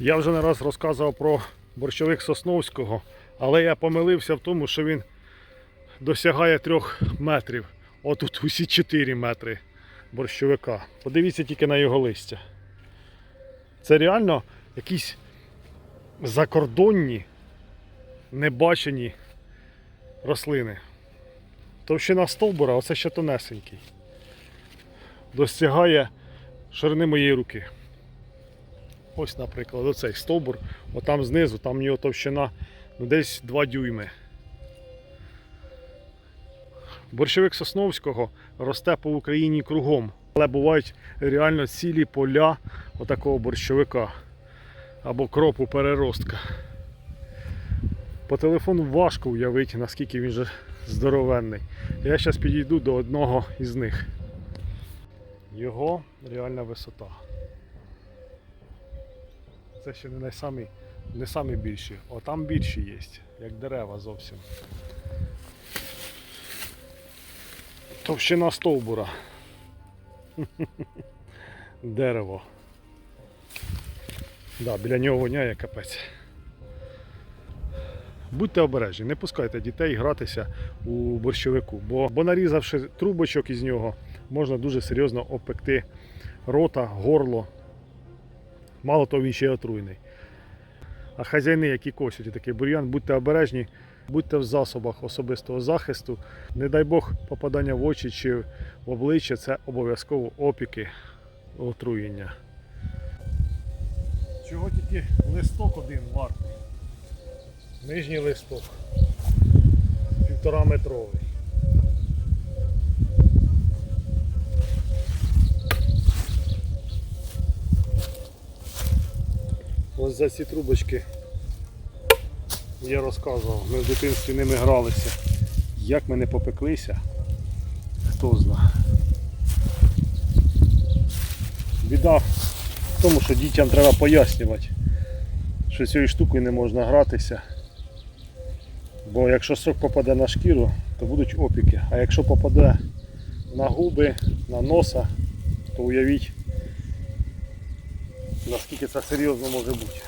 Я вже не раз розказував про борщовик Сосновського, але я помилився в тому, що він досягає трьох метрів. Отут усі 4 метри борщовика. Подивіться тільки на його листя. Це реально якісь закордонні, небачені рослини. Товщина стовбура, оце ще тонесенький. Досягає ширини моєї руки. Ось, наприклад, оцей стовбур, отам знизу, там в нього товщина ну, десь 2 дюйми. Борщовик Сосновського росте по Україні кругом, але бувають реально цілі поля отакого борщовика або кропу переростка. По телефону важко уявити, наскільки він же здоровенний. Я зараз підійду до одного із них. Його реальна висота. Це ще не найсамі, не самі більші. О, там більші є, як дерева зовсім. Товщина стовбура. Дерево. Да, біля нього воняє капець. Будьте обережні, не пускайте дітей гратися у борщовику, бо, бо нарізавши трубочок із нього, можна дуже серйозно обпекти рота, горло. Мало того, він ще й отруйний. А хазяїни, які косять такий бур'ян, будьте обережні, будьте в засобах особистого захисту. Не дай Бог попадання в очі чи в обличчя це обов'язково опіки отруєння. Чого тільки листок один вартий? Нижній листок. Півтора метровий. Ось за ці трубочки я розказував, ми в дитинстві ними гралися. Як ми не попеклися, хто знає. Біда в тому, що дітям треба пояснювати, що цією штукою не можна гратися. Бо якщо сок попаде на шкіру, то будуть опіки. А якщо попаде на губи, на носа, то уявіть, наскільки це серйозно може бути.